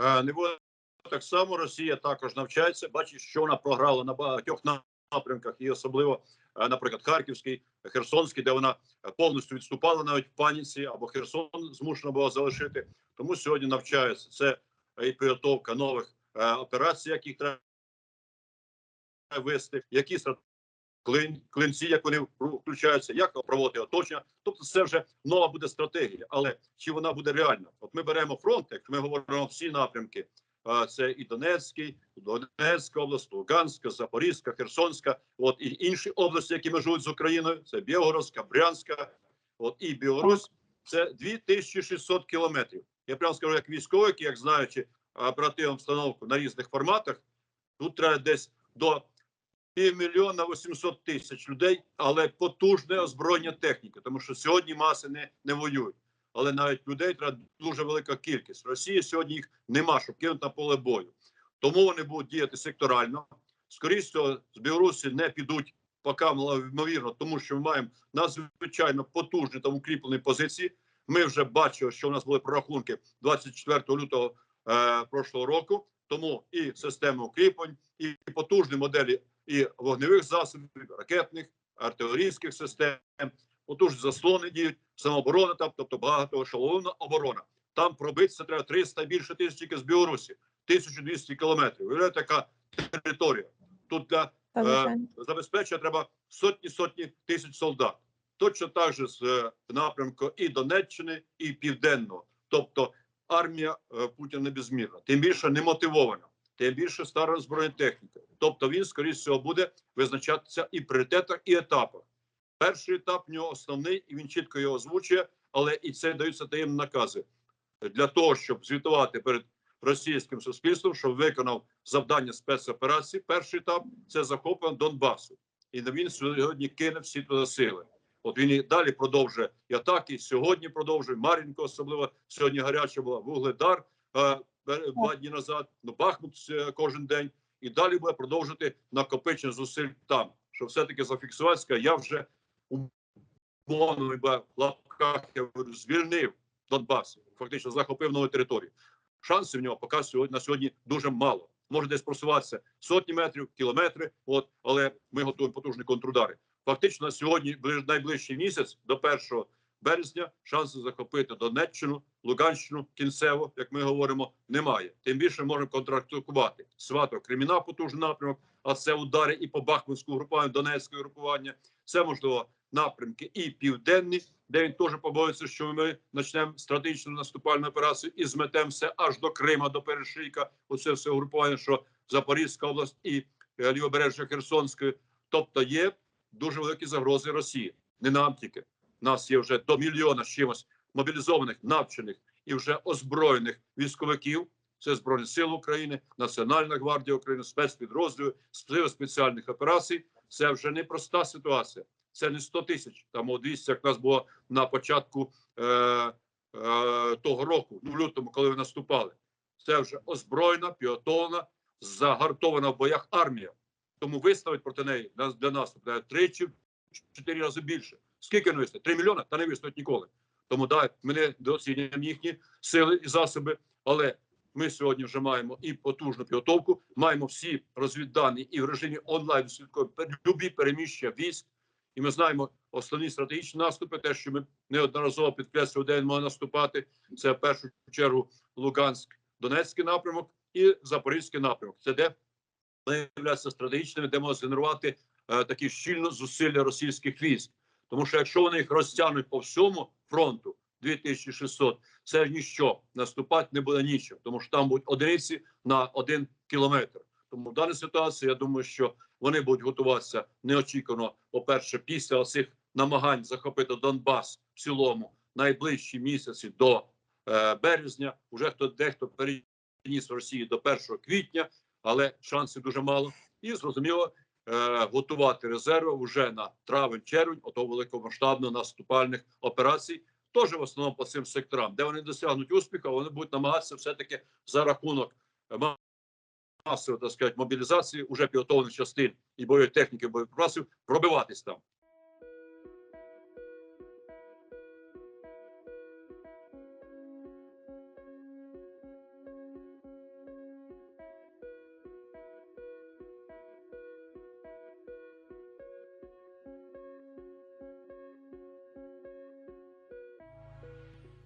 Е, Не буде так само. Росія також навчається. Бачить, що вона програла на багатьох напрямках, і особливо, е, наприклад, Харківський, Херсонський, де вона повністю відступала навіть в паніці, або Херсон змушена була залишити. Тому сьогодні навчається це і підготовка нових е, операцій, яких треба вести, які стра- клин, клинці, як вони включаються, як проводити оточення. Тобто, це вже нова буде стратегія. Але чи вона буде реальна? От ми беремо фронт, ми говоримо всі напрямки. Це і Донецький, Донецька область, Луганська, Запорізька, Херсонська, от і інші області, які межують з Україною. Це Білгородська, Брянська, от і Білорусь. Це 2600 кілометрів. Я прямо скажу, як військовий, як знаючи оперативну обстановку на різних форматах, тут треба десь до півмільйона 800 тисяч людей, але потужне озброєння техніки, тому що сьогодні маси не, не воюють. Але навіть людей треба дуже велика кількість. Росії сьогодні їх нема, щоб кинути на поле бою. Тому вони будуть діяти секторально. Скоріше з Білорусі не підуть поки ймовірно, тому що ми маємо надзвичайно потужні там укріплені позиції. Ми вже бачили, що у нас були прорахунки 24 лютого е, прошлого року. Тому і системи укріплень, і потужні моделі і вогневих засобів, ракетних, артилерійських систем, потужні заслони діють, самооборона там, тобто багатошаловна оборона. Там пробитися треба 300 більше тисяч тільки з Білорусі, 1200 кілометрів. Уявляєте, така територія. Тут для е, забезпечення треба сотні сотні тисяч солдат. Точно так же з е, напрямку і Донеччини, і Південного. Тобто армія е, Путіна не безмірна, тим більше не мотивована, тим більше стара збройна техніка. Тобто він, скоріш всього, буде визначатися і пріоритетах, і етапах. Перший етап в нього основний, і він чітко його озвучує, але і це даються таємні накази для того, щоб звітувати перед російським суспільством, щоб виконав завдання спецоперації. Перший етап це захоплення Донбасу, і він сьогодні кине всі туди сили. От він і далі продовжує і атаки. Сьогодні продовжує Мар'їнко, особливо сьогодні гаряча була Вугледар два дні назад. Ну Бахмут е, кожен день, і далі буде продовжувати накопичення зусиль там, щоб все-таки зафіксувати. сказати, Я вже умовно лапках я говорю, звільнив Донбас, фактично захопив нову територію. Шансів в нього поки сьогодні на сьогодні дуже мало. Може десь просуватися сотні метрів, кілометри. От, але ми готуємо потужні контрудари. Фактично на сьогодні, ближ- найближчий місяць до 1 березня, шансу захопити Донеччину, Луганщину кінцево, як ми говоримо, немає. Тим більше можемо контрактувати. Свато Креміна потужний напрямок, а це удари і по Бахмутську групуванню, Донецьке групування. Це можливо напрямки і південні, де він теж побоїться, що ми почнемо стратегічну наступальну операцію і зметемо все аж до Крима, до Перешийка. Оце все групування, що Запорізька область і е, лівобережжя Херсонської. Тобто є дуже великі загрози Росії. Не нам тільки. Нас є вже до мільйона з чимось мобілізованих, навчених і вже озброєних військовиків. Це Збройні Сили України, Національна гвардія України, спецпідрозділи, спеціальних операцій. Це вже не проста ситуація. Це не 100 тисяч. Там о 200, як нас було на початку е, е, того року, ну в лютому, коли ви наступали. Це вже озброєна, підготовлена, загартована в боях армія. Тому виставить проти неї нас для наступу треба три чи чотири рази більше. Скільки не вистоїть? Три мільйони? Та не вистоїть ніколи. Тому да, ми не дооцінюємо їхні сили і засоби, але ми сьогодні вже маємо і потужну підготовку, маємо всі розвіддані і в режимі онлайн слідкуємо любі переміщення військ. І ми знаємо основні стратегічні наступи, те, що ми неодноразово підкреслювали, де він має наступати. Це в першу чергу Луганськ, Донецький напрямок і Запорізький напрямок. Це де являються стратегічними, де можна згенерувати е, такі щільно зусилля російських військ. Тому що якщо вони їх розтягнуть по всьому фронту 2600, це ж ніщо. Наступати не буде нічого, тому що там будуть одиниці на один кілометр. Тому в даній ситуації я думаю, що вони будуть готуватися неочікувано, по-перше, після цих намагань захопити Донбас в цілому найближчі місяці до е, березня. Уже хто дехто переніс Росії до 1 квітня, але шансів дуже мало. І зрозуміло, готувати резерви вже на травень-червень, ото великомасштабно наступальних операцій. Теж в основному по цим секторам, де вони досягнуть успіху, вони будуть намагатися все-таки за рахунок е, ма- масової, так сказати, мобілізації уже підготовлених частин і бойової техніки боєприпасів пробиватись там.